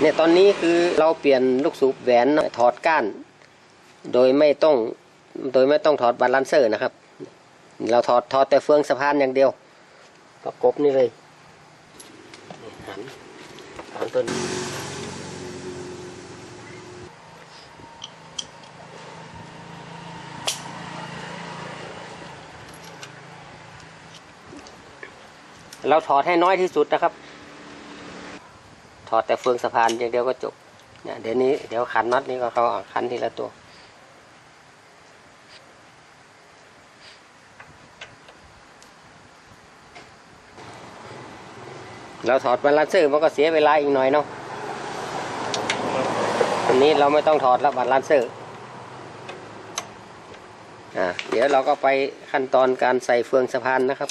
เนี่ยตอนนี้คือเราเปลี่ยนลูกสูบแหวนถอดก้าน โดยไม่ต้องโดยไม่ต้องถอดบาลานเซอร์นะครับ เราถอดถอดแต่เฟืองสะพานอย่างเดียว ประกบนี่เลยหันหันตัวนี้เราถอดให้น้อยที่สุดนะครับ อดแต่เฟืองสะพานอย่างเดียวก็จบเนี่ยเดี๋ยวนี้เดี๋ยวขันน็อตนี้ก็เขาขันทีละตัว เราถอดบาลานเซอร์มันก็เสียเวลาอีกหน่อยเนาะอันนี้เราไม่ต้องถอดแล้วบาลานเซอร์อ่าเดี๋ยวเราก็ไปขั้นตอนการใส่เฟืองสะพานนะครับ